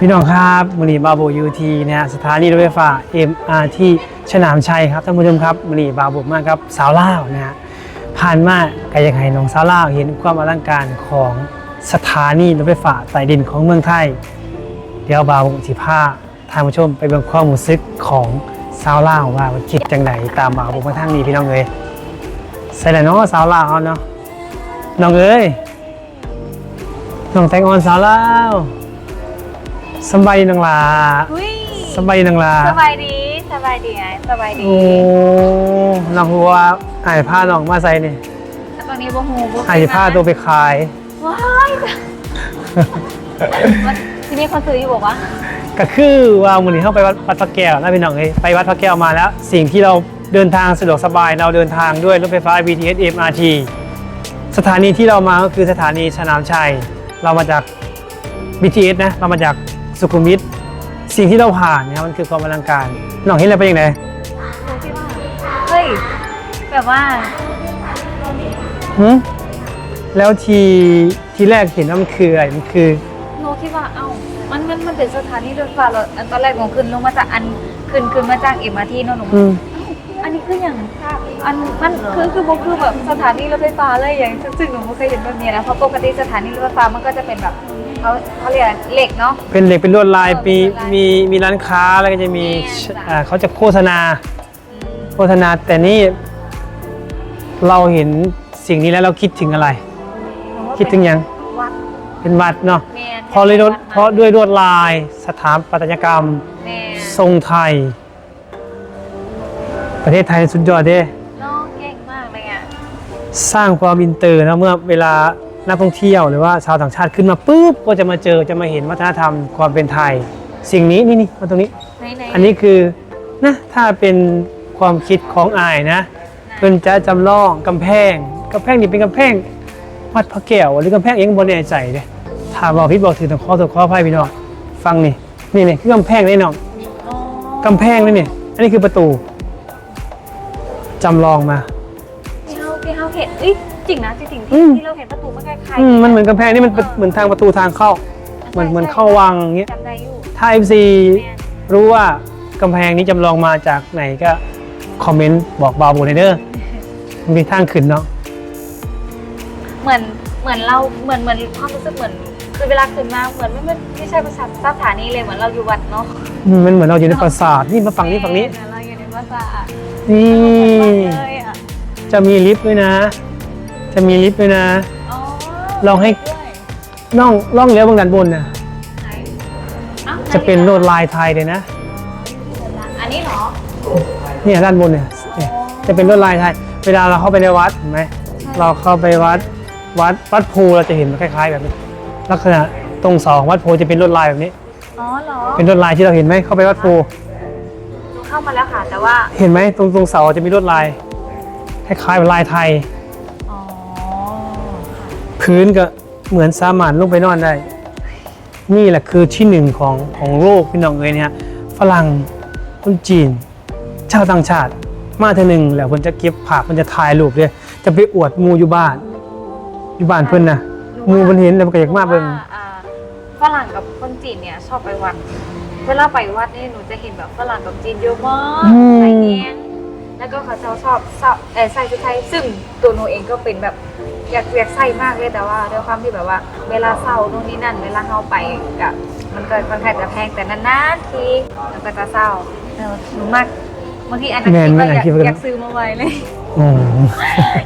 พี่น้องครับมือนีบาโบยูทีนะฮะสถานีรถไฟฟ้า MRT ฉนามชัยครับท่านผู้ชมครับมือนีบาโบมากครับสาวล่าวนะฮะผ่านมาไกลยังไงน้องสาวล่าวเห็นความอลังการของสถานีรถไฟฟ้าใต้ดินของเมืองไทย เดี๋ยวบาโบสิพาทางผู้ชมไปเบิ่งความรู้สึกของสาวล่าวว่ามันคิดจังไหนตามบาโบมาทางนี้พี่น้องเอ้ยใส่แหละเนาะสาวล่าวเอาเนาะน้องเอ้ยน้องแตงอ่อนสาวล่าว สำบายดีนังลาอุ้ยสำบายดีนังลาสบายดีสบายดีไงสบายดีโอ้น้องหัวอายผ้าน้องมาใส่นี่ตอนนี้บ่ฮู้บ่อายผ้าตัวไปขายว้ายมันที่นี่เขาซื้ออยู่บอกว่าก็คือว่ามื้อนี้เข้าไปวัดวัดพระแก้วนะพี่น้องเอ้ยไปวัดพระแก้วมาแล้ว สิ่งที่เราเดินทางสะดวกสบายเราเดินทางด้วยรถไฟฟ้า BTS MRT สถานีที่เรามาก็คือสถานีสนามชัย เรามาจาก BTS นะ เรามาจาก สุขุมวิทสิ่งที่เราผ่านเนี่ยมันคือความอลังการน้องเห็นอะไรเป็นยังไงหนูคิดว่าเฮ้ยแบบว่าหึแล้วทีทีแรกเห็นว่ามันคืออะไรมันคือหนูคิดว่าเอ้ามันมันมันเป็นสถานีรถไฟเราอันตอนแรกหนูขึ้นลงมาจากอันขึ้นขึ้นมาจากเอ็มอาร์ทีเนาะหนูอืม อันนี้คืออย่าง อันมันคือคือบ่คือแบบสถานีรถไฟฟ้าเลยอย่างซึ่งหนูไม่เคยเห็นแบบนี้นะเพราะปกติสถานีรถไฟฟ้ามันก็จะเป็นแบบเขาเขาเรียกอะไรเหล็กเนาะ เป็นเหล็กเป็นลวดลายเออมีเป็นลวดลายมีมีร้านค้าแล้วก็จะมีแม่จ้ะอ่าเขาจะโฆษณาอืมโฆษณาแต่นี่เราเห็นสิ่งนี้แล้วเราคิดถึงอะไรหนูว่าคิดถึงยังวัดเป็นวัดเนาะแม่นเพราะเลยด้วยวัดเพราะด้วยลวดลายสถาปัตยกรรมแม่นทรงไทย ประเทศไทยสุดยอดเด้ สร้างความอินเตอร์นะเมื่อเวลานักท่องเที่ยวหรือว่าชาวต่างชาติขึ้นมาปุ๊บก็จะมาเจอจะมาเห็นวัฒนธรรมความเป็นไทย สิ่งนี้นี่นี่มาตรงนี้ ไหนไหนอันนี้คือนะถ้าเป็นความคิดของอายนะเพิ่นจะจำลองกำแพงกำแพงนี่เป็นกำแพงวัดพระแก้วหรือกำแพงเองบนแน่ใจเลยถ้าบอกพิดบอกถือต้องขอตัวขออภัยพี่น้องฟังนี่นี่นี่คือกำแพงนี่น้องอ๋อกำแพงนี่นี่อันนี้คือประตูจำลองมา ที่เฮาที่เฮาเห็นเอ้ยจริงนะจริงๆอืที่มที่เราเห็นประตูมันคล้ายอืมมันเหมือนกำแพงนี่มันเป็นเหมือนทางประตูทางเข้า เหมือนเหมือนเข้าวังอย่างเงี้ยจำได้อยู่ถ้า FC แม่นรู้ว่ากำแพงนี้จำลองมาจากไหนก็คอมเมนต์บอกบาวบูในเด้อมีทางขึ้นเนาะ เหมือนเหมือนเราเหมือนเหมือนความรู้สึกเหมือนคือเวลาขึ้นมาเหมือนไม่ไม่ไม่ใช่ภาษาสถานีเลยเหมือนเราอยู่วัดเนาะอืมมันเหมือนเราอยู่ในปราสาทนี่มาฝั่งนี้ฝั่งนี้แม่เราอยู่ในปราสาทนี่เลยอะ จะมีลิฟต์ด้วยนะ จะมีลิฟต์ด้วยนะ อ๋อลองให้ ด้วยล่องล่องเลี้ยวบางด้านบนนะไหนอ้าวจะเป็นลวดลายไทยเลยนะ อันนี้เหรอเนี่ยด้านบนเนี่ยเนี่ยจะเป็นลวดลายไทย เวลาเราเข้าไปในวัดเห็นไหมเราเข้าไปวัดวัดวัดภูเราจะเห็นมันคล้าย ๆ แบบนี้ ลักษณะตรงเสาของวัดภูจะเป็นลวดลายแบบนี้ อ๋อเหรอเป็นลวดลายที่เราเห็นไหมเข้าไปวัดภู หนูเข้ามาแล้วค่ะ แต่ว่าเห็นไหมตรงตรงเสาจะมีลวดลาย คล้ายๆเป็นลายไทย อ๋อพื้นก็เหมือนสามารถลงไปนอนได้ นี่แหละคือที่หนึ่งของของโลกพี่น้องเอ้ยเนี่ยฝรั่งคนจีน ชาวต่างชาติ มาเท่านึงแล้วคนจะเก็บภาพมันจะถ่ายรูปเลยจะไปอวดหมูอยู่บ้าน อยู่บ้านเพิ่นนะหมูมันเห็นแล้วมันก็อยากมาเบิ่งว่อ่าฝรั่งกับคนจีนเนี่ยชอบไปวัด เวลาไปวัดนี่หนูจะเห็นแบบฝรั่งกับจีนเยอะมากใส่แยง แล้วก็เขาจะชอบชอบเออใส่ชุดไทยซึ่งตัวหนูเองก็เป็นแบบอยากอยากใส่มากเลยแต่ว่าด้วยความที่แบบว่า เวลาเศร้านู่นนี่นั่น เวลาเฮาไปกับมันก็ค่อนข้างจะแพงแต่นานๆทีมันก็จะเศร้าเออหนูมากบางทีอันนั้นแม่นคิดแม่ว่านอยากคิดว่าอยากซื้อมาไว้เลยอืม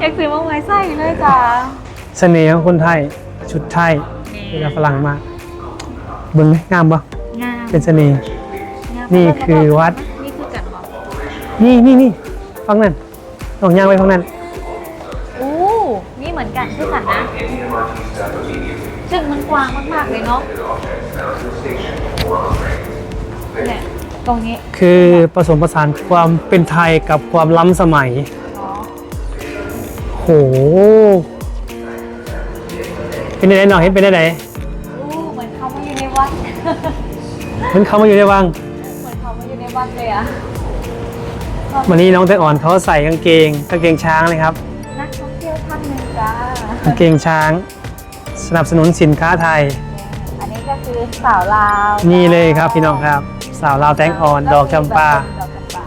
อยากซื้อมาไว้ใส่เลยจ้าเสน่ห์ของคนไทยชุดไทยเวลาฝรั่งมาเบิ่งไหมงามปะงามเป็นเสน่ห์งามนี่คือวัดนี่คือกันเหรอนี่นี่นี่ ฟังนั่นลองย่างไปฟังนั่นอู้นี่เหมือนกันคือกันนะซึ่งมันกว้างมากๆเลยเนาะเนี่ยตรงนี้ คือผสมผสานความเป็นไทยกับความล้ำสมัยเนาะโหเป็นได้ไหนหน่อยเห็นเป็นได้ไหนอู้เหมือนเขามาอยู่ในวัดมันเขามาอยู่ในวัง เหมือนเขามาอยู่ในวัดเลยอะ วันนี้น้องแตงอ่อนเขาใส่กางเกงกางเกงช้างเลยครับ นักท่องเที่ยวท่านหนึ่งจ้ากางเกงช้าง สนับสนุนสินค้าไทย อันนี้ก็คือสาวลาวนี่เลยครับพี่น้องครับ สาวลาวแตงอ่อนดอกจำปา ดอกจำปา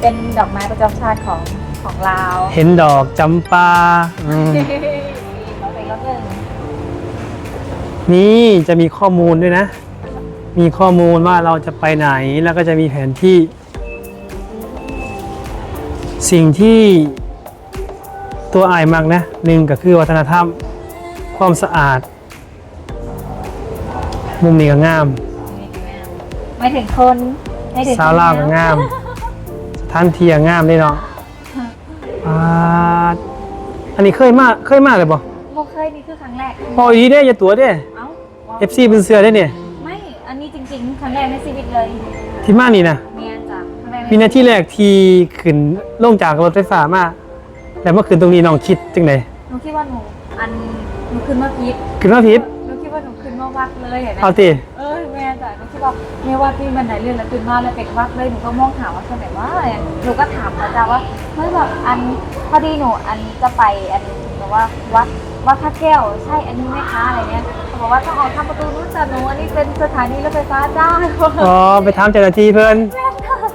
เป็นดอกไม้ประจำชาติของของลาวเห็นดอกจำปาอืมเราไปแล้วหนึ่งนี่จะมีข้อมูลด้วยนะ มีข้อมูลว่าเราจะไปไหนแล้วก็จะมีแผนที่ สิ่งที่ตัวอายมากนะหนึ่งก็คือวัฒนธรรม ความสะอาด มุมนี้ก็งามไม่ถึงคนไม่ถึงสาวลาวก็งามสถานที่ก็งามด้วยเนาะอ่าอันนี้เคยมาเคยมาเลยบ่โมเคยนี่คือครั้งแรกพออีเด้อย่าตัวเด้เอ้า FC เป็นเสือได้เนี่ยไม่ อันนี้จริงๆครั้งแรกในชีวิตเลย ที่มานี่นะเมียจ้ะครั้งแรก วินาทีแรกที่ขึ้นลงจากรถไฟฟ้ามาแล้วเมื่อคืนตรงนี้น้องคิดจังไดหนูคิดว่าหนูอันหนูขึ้นมาพิษขึ้นมาผิด หนูคิดว่าหนูขึ้นมาวัดเลยเห็นไหมเอาติเออแม่จ้ะหนูคิดว่าแม่วัดนี่มันไหนเรื่องแล้วขึ้นมาแล้วเป็นวัดเลยหนูก็มองถามว่าที่ไหนว่าหนูก็ถามพระเจ้าว่าเฮ้ยแบบอันพอดีหนูอันจะไปอันแบบว่าวัดวัดพระแก้วใช่อันนี้ไหมคะอะไรเงี้ยเขาบอกว่าต้องออกทางประตูนู้นจ้ะหนูอันนี้เป็นสถานีรถไฟฟ้าจ้าอ๋อไปถามเจ้าหน้าที่เพิ่น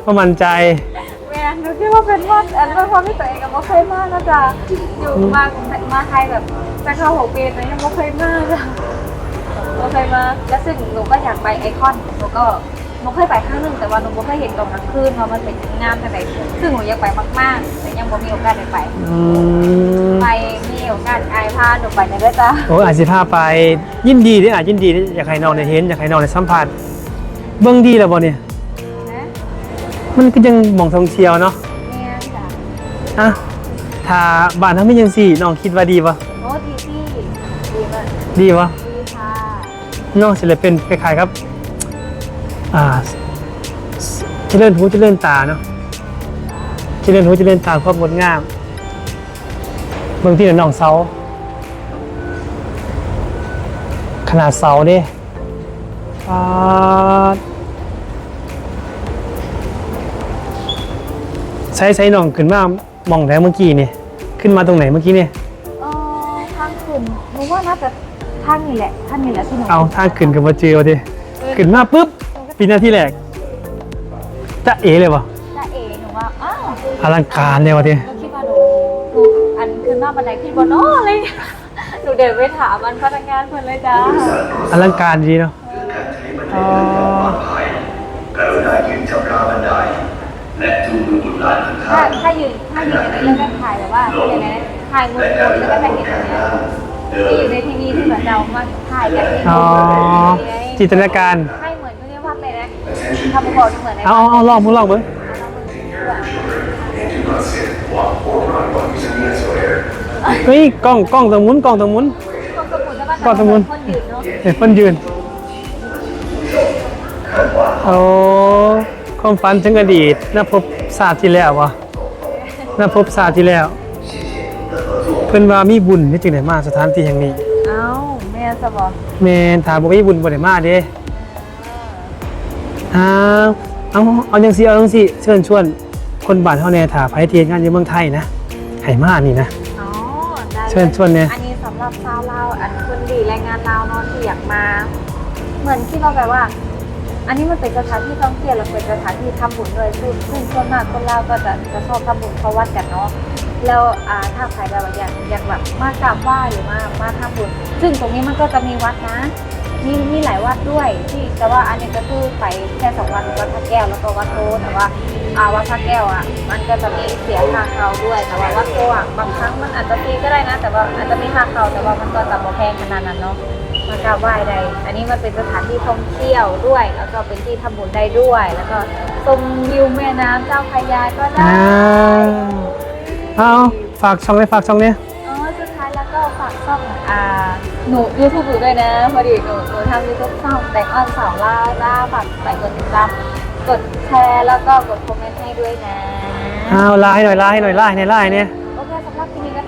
ก็มั่นใจแม่หนูคิดว่าเป็นวัดอันเป็นความที่ตัวเองกับโมเคยมากนะจ๊ะอยู่มามาไทยแบบจะเข้าหกปีแต่ยังโมเคยมากจ้ะโมเคยมาแล้วซึ่งหนูก็อยากไปไอคอนหนูก็โมเคยไปครั้งหนึ่งแต่ว่าหนูโมเคยเห็นตอนกลางคืนว่ามันเป็นงามขนาดไหนซึ่งหนูอยากไปมากๆ แต่ยังโมมีโอกาสได้ไปอืมไปมีโอกาสอายพาหนูไปนะด้วยจ้ะโอ้อาจสิพาไปยินดีเด้ออาจยินดีเด้ออยากให้น้องได้เห็นอยากให้น้องได้สัมผัสเบิ่งดีแล้วบ่เนี่ยนะ มันก็ยังหมองท่องเที่ยวเนาะเนี่ยจ้ะอะถ้าบ้านทำให้จังซี่น้องคิดว่าดีบ่โอ้ดีที่ดีมากดีบ่ดีค่ะน้องสิเลยเป็นคล้ายๆครับ อ่าเจริญหูเจริญตาเนาะเจริญหูเจริญตาความงดงามเบิ่งที่น้องเสาขนาดเสาเด้ปาด ใช้ใช้น้องขึ้นมามองแล้วเมื่อกี้นี่ขึ้นมาตรงไหนเมื่อกี้นี่เออทางขึ้นหนูว่าน่าจะทางนี้แหละทางนี้แหละที่หนูเอาทางขึ้นกับมาเจอดิขึ้นมาปุ๊บปีหน้าที่แรกจะเอเลยวะจ้าเอหนูว่าอ้าวอลังการเลยวะดิหนูคิดว่าหนูหนูอันขึ้นมาบันไดขึ้นบนโน้อะไรเงี้ยหนูเดินไปถามมันพนักงานเพื่อนเลยจ้าอลังการดีเนาะอ๋อ กรุณายืนจับราวบันไดและจูงมือบุตรหลานของถ้าท่านถ้ายืนถ้ายืนอย่างนี้แล้วก็ถ่ายแบบว่าอย่างไรนะถ่ายมุมบนแล้วก็ถ่ายเห็นอย่างเงี้ยที่อยู่ในทีวีที่เหมือนเรามาถ่ายกันที่อ๋อนี่ไงจินตนาการ ให้เหมือนไม่ได้วัดเลยนะทำบอกเหมือนในเอาเอาเอาลองมึงลองมึง Walk forward while using the escalator. เฮ้ยกล้องกล้องตรงมุนกล้องตรงมุนกองสมุนแล้วก็กองสมุนคนยืนเนาะ เห็นคนยืนโอ้ ความฝันถึงอดีตน่าพบศาสตร์ที่แล้ววะน่าพบศาสตร์ที่แล้ว เพิ่นว่ามีบุญที่จึงได้มาสถานที่แห่งนี้เอ้าแม่สบอแม่นถามบ่มีบุญบ่ได้มาเด้อ้าวเอาเอาจังซี่เอาจังซี่เชิญชวน คนบ้านเฮาแน่ถ้าไผที่เฮ็ดงานอยู่เมืองไทยนะให้มานี่นะ อ๋อได้ลยเชิญชวนเนี่ย อันนี้สำหรับชาวลาวอันคนดีแรงงานลาวเนาะที่อยากมา เหมือนที่เราแบบว่า อันนี้มันเป็นสถานที่ท่องเที่ยวและเป็นสถานที่ทำบุญด้วยซึ่งซึ่งส่วนมากคนลาวก็จะจะชอบทำบุญเข้าวัดกันเนาะแล้วอ่าถ้าใครแบบว่าอยากอยากแบบมากราบไหว้หรือมามาทำบุญซึ่งตรงนี้มันก็จะมีวัดนะมีมีหลายวัดด้วยที่แต่ว่าอันนี้ก็คือไปแค่สองวันวัดพระแก้วแล้วก็วัดโพแต่ว่าอาวัดพระแก้วอะมันก็จะมีเสียค่าเขาด้วย แต่ว่าวัดโพอะบางครั้งมันอาจจะฟรีก็ได้นะ แต่ว่าอาจจะมีค่าเขาแต่ว่ามันก็จะบ่แพงขนาดนั้นเนาะ มากราบไหว้ได้ อันนี้มันเป็นสถานที่ท่องเที่ยวด้วย แล้วก็เป็นที่ทำบุญได้ด้วย แล้วก็ชมวิวแม่น้ำเจ้าพระยาก็ได้ อ้าวเอาฝากช่องเลยฝากช่องเนี่ยอ๋อสุดท้ายแล้วก็ฝากช่องอ่าหนูยูทูบอยู่ด้วยนะพอดีหนูหนูทำยูทูบช่องแต่งออนสาวล่าล่าฝากไปกดติดตามกดแชร์แล้วก็กดคอมเมนต์ให้ด้วยนะ เอาลาให้หน่อยลาให้หน่อยลาให้ในลาให้เนี่ย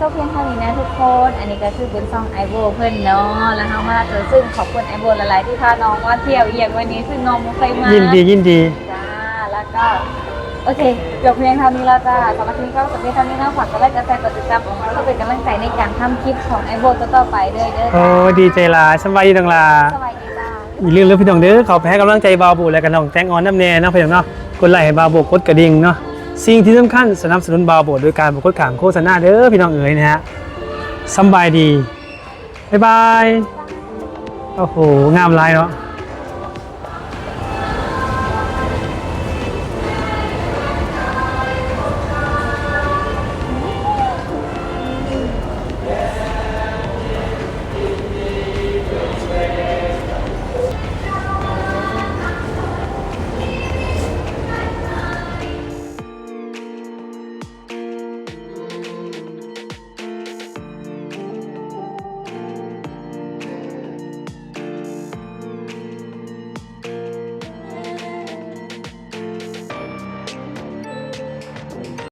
ก็จบเพียงเท่านี้นะทุกคน อันนี้ก็คือเป็นช่องไอโบเพื่อนเนาะแล้วเขามาเจอซึ่งขอบคุณไอโบหลายๆที่พาน้องมาเที่ยวเอียงวันนี้ซึ่งน้องไม่เคยมายินดียินดีจ้าแล้วก็โอเคจบเพียงเท่านี้แล้วจ้าสำหรับคลิปนี้ก็จบเพียงเท่านี้นะฝากกดไลค์กดแชร์กดติดตามเพื่อเป็นกำลังใจในการทำคลิปของไอโบต่อๆไปด้วยเด้อโอ้จ้าดีใจหลายสบายดีตังลาสวัสดีอย่าลืมเลยพี่น้องเด้อเขาไปให้กำลังใจบาวโบและกันน้องแตงออนน้ำแน่เนาะพี่น้องเนาะกดไลค์ให้บาวโบกดกระดิ่งเนาะ สิ่งที่สำคัญสนับสนุนบาวโบโดยการบกดขางโฆษณาเด้อพี่น้องเอ๋ยนะฮะสบายดี บ๊ายบาย โอ้โห งามหลายเนาะ